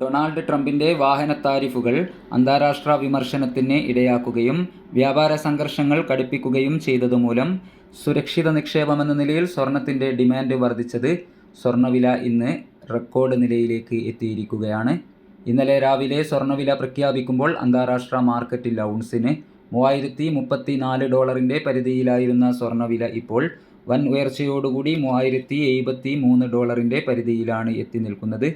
Donald ട്രംപിന്റെ വാഹന താരിഫുകൾ അന്താരാഷ്ട്ര വിമർശനത്തിന് ഇടയാക്കുകയും വ്യാപാര സംഘർഷങ്ങൾ കടുപ്പിക്കുകയും ചെയ്തതുമൂലം സുരക്ഷിത നിക്ഷേപമെന്ന നിലയിൽ സ്വർണത്തിന്റെ ഡിമാൻഡ് വർദ്ധിച്ചത് സ്വർണവില ഇന്ന് റെക്കോർഡ് നിലയിലേക്ക് എത്തിയിരിക്കുകയാണ്. ഇന്നലെ രാവിലെ സ്വർണവില പ്രഖ്യാപിക്കുമ്പോൾ അന്താരാഷ്ട്ര മാർക്കറ്റിൽ ഔൺസിന് മൂവായിരത്തി മുപ്പത്തി നാല് ഡോളറിന്റെ പരിധിയിലായിരുന്ന സ്വർണവില ഇപ്പോൾ വൻ ഉയർച്ചയോടുകൂടി മൂവായിരത്തി എഴുപത്തി മൂന്ന് ഡോളറിന്റെ പരിധിയിലാണ് എത്തി നിൽക്കുന്നത്.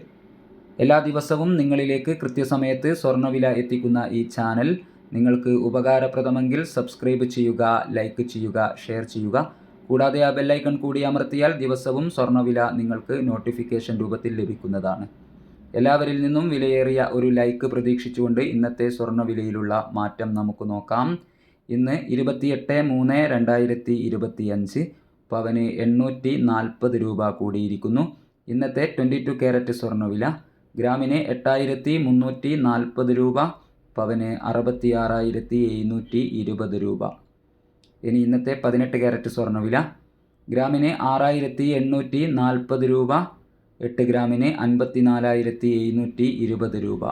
എല്ലാ ദിവസവും നിങ്ങളിലേക്ക് കൃത്യസമയത്ത് സ്വർണവില എത്തിക്കുന്ന ഈ ചാനൽ. നിങ്ങൾക്ക് ഉപകാരപ്രദമെങ്കിൽ സബ്സ്ക്രൈബ് ചെയ്യുക ലൈക്ക് ചെയ്യുക ഷെയർ ചെയ്യുക. കൂടാതെ ആ ബെല്ലൈക്കൺ കൂടി അമർത്തിയാൽ ദിവസവും സ്വർണവില നിങ്ങൾക്ക് നോട്ടിഫിക്കേഷൻ രൂപത്തിൽ ലഭിക്കുന്നതാണ്. എല്ലാവരിൽ നിന്നും വിലയേറിയ ഒരു ലൈക്ക് പ്രതീക്ഷിച്ചുകൊണ്ട് ഇന്നത്തെ സ്വർണവിലയിലുള്ള മാറ്റം നമുക്ക് നോക്കാം. ഇന്ന് ഇരുപത്തിയെട്ട് മൂന്ന് രണ്ടായിരത്തി ഇരുപത്തിയഞ്ച് പവന് എണ്ണൂറ്റി നാൽപ്പത് രൂപ കൂടിയിരിക്കുന്നു. ഇന്നത്തെ ട്വന്റി ടു ക്യാരറ്റ് സ്വർണവില. ഗ്രാമിന് എട്ടായിരത്തി മുന്നൂറ്റി നാൽപ്പത് രൂപ പവന് അറുപത്തി ആറായിരത്തി എഴുന്നൂറ്റി ഇരുപത് രൂപ. ഇനി ഇന്നത്തെ പതിനെട്ട് ക്യാരറ്റ് സ്വർണവില ഗ്രാമിന് ആറായിരത്തി എണ്ണൂറ്റി നാൽപ്പത് രൂപ എട്ട് ഗ്രാമിന് അൻപത്തി നാലായിരത്തി എഴുന്നൂറ്റി ഇരുപത് രൂപ.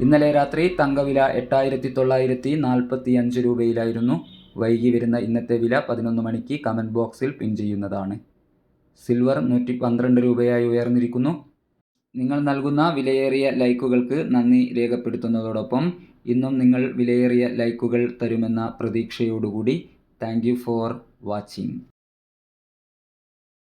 ഇന്നലെ രാത്രി തങ്കവില എട്ടായിരത്തി തൊള്ളായിരത്തി നാൽപ്പത്തി അഞ്ച് രൂപയിലായിരുന്നു. വൈകി വരുന്ന ഇന്നത്തെ വില പതിനൊന്ന് മണിക്ക് കമന്റ് ബോക്സിൽ പിൻ ചെയ്യുന്നതാണ്. സിൽവർ നൂറ്റി പന്ത്രണ്ട് രൂപയായി ഉയർന്നിരിക്കുന്നു. നിങ്ങൾ നൽകുന്ന വിലയേറിയ ലൈക്കുകൾക്ക് നന്ദി രേഖപ്പെടുത്തുന്നതോടൊപ്പം ഇന്നും നിങ്ങൾ വിലയേറിയ ലൈക്കുകൾ തരുമെന്ന പ്രതീക്ഷയോടുകൂടി താങ്ക് യു ഫോർ വാച്ചിങ്.